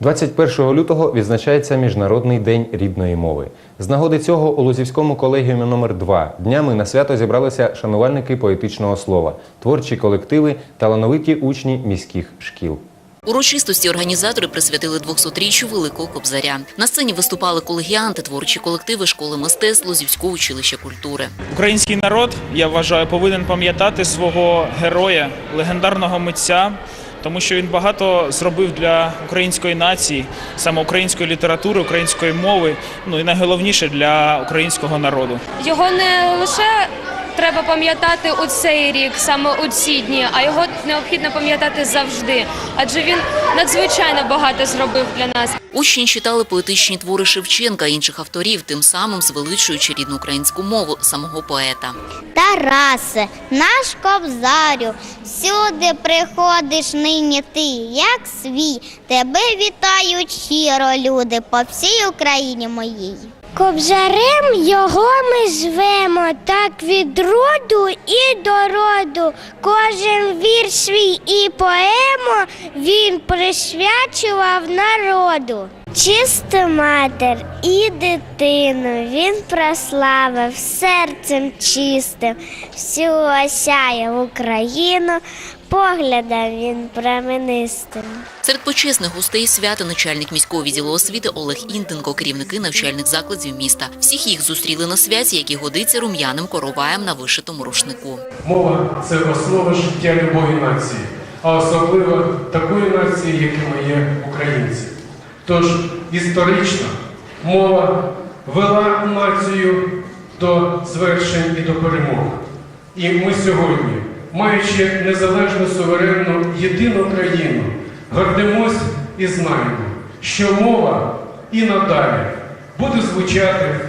21 лютого відзначається Міжнародний день рідної мови. З нагоди цього у Лозівському колегіумі номер 2 днями на свято зібралися шанувальники поетичного слова, творчі колективи, талановиті учні міських шкіл. Урочистості організатори присвятили 200-річчю Великого Кобзаря. На сцені виступали колегіанти, творчі колективи школи мистецтв Лозівського училища культури. Український народ, я вважаю, повинен пам'ятати свого героя, легендарного митця, тому що він багато зробив для української нації, саме української літератури, української мови, ну і найголовніше для українського народу. Його не лише треба пам'ятати у цей рік, саме у ці дні, а його необхідно пам'ятати завжди, адже він надзвичайно багато зробив для нас. Учні читали поетичні твори Шевченка інших авторів, тим самим звеличуючи рідну українську мову самого поета. Тарасе, наш кобзарю, всюди приходиш нині ти, як свій. Тебе вітають щиро люди по всій Україні моїй. Кобзарем його ми звемо так від роду і до роду. Кожен вір свій і поему він присвячував народу. Чисту матер і дитину він прославив серцем чистим, всю осяє Україну, поглядом він променистим. Серед почесних гостей свята начальник міського відділу освіти Олег Інтенко, керівники навчальних закладів міста. Всіх їх зустріли на святі, який годиться рум'яним короваєм на вишитому рушнику. Мова це основа життя любої нації, а особливо такої нації, якими є українці. Тож історично мова вела націю до звершень і до перемог. І ми сьогодні, маючи незалежну суверенну єдину країну, гордимось і знаємо, що мова і надалі буде звучати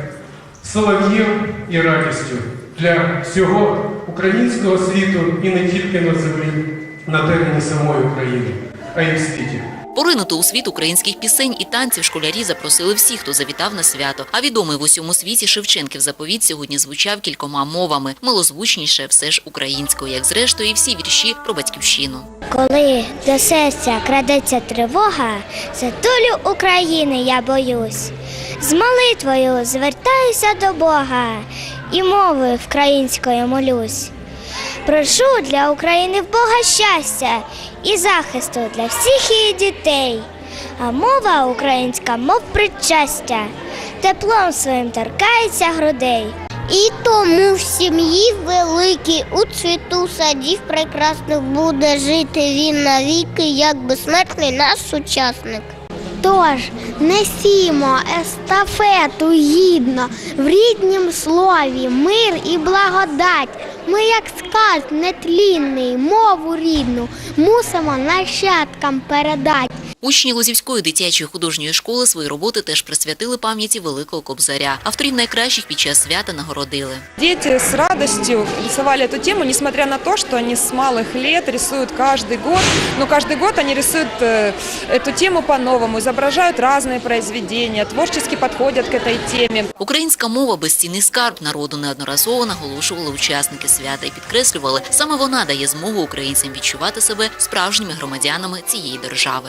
солов'єм і радістю для всього українського світу і не тільки на землі, на терені самої України, а й в світі. Поринути у світ українських пісень і танців школярі запросили всіх, хто завітав на свято. А відомий в усьому світі Шевченків заповіт сьогодні звучав кількома мовами. Милозвучніше все ж українською, як зрештою і всі вірші про батьківщину. Коли до серця крадеться тривога, за долю України я боюсь. З молитвою звертаюся до Бога і мови українською молюсь. Прошу для України в Бога щастя і захисту для всіх її дітей. А мова українська, мов причастя, теплом своїм торкається грудей. І тому в сім'ї великій у цвіту садів прекрасних буде жити він навіки, як безсмертний наш сучасник. Тож несімо естафету гідно в ріднім слові, мир і благодать. Ми, як сказ нетлінний, мову рідну, мусимо нащадкам передати. Учні Лозівської дитячої художньої школи свої роботи теж присвятили пам'яті Великого Кобзаря. Авторів найкращих під час свята нагородили. Дети с радостью рисовали эту тему, несмотря на то, что они с малых лет рисуют каждый год. Но каждый год они рисуют э, эту тему по-новому, изображают разные произведения, творчески подходят к этой теме. Українська мова безцінний скарб народу неодноразово наголошували учасники свята і підкреслювали, саме вона дає змогу українцям відчувати себе справжніми громадянами цієї держави.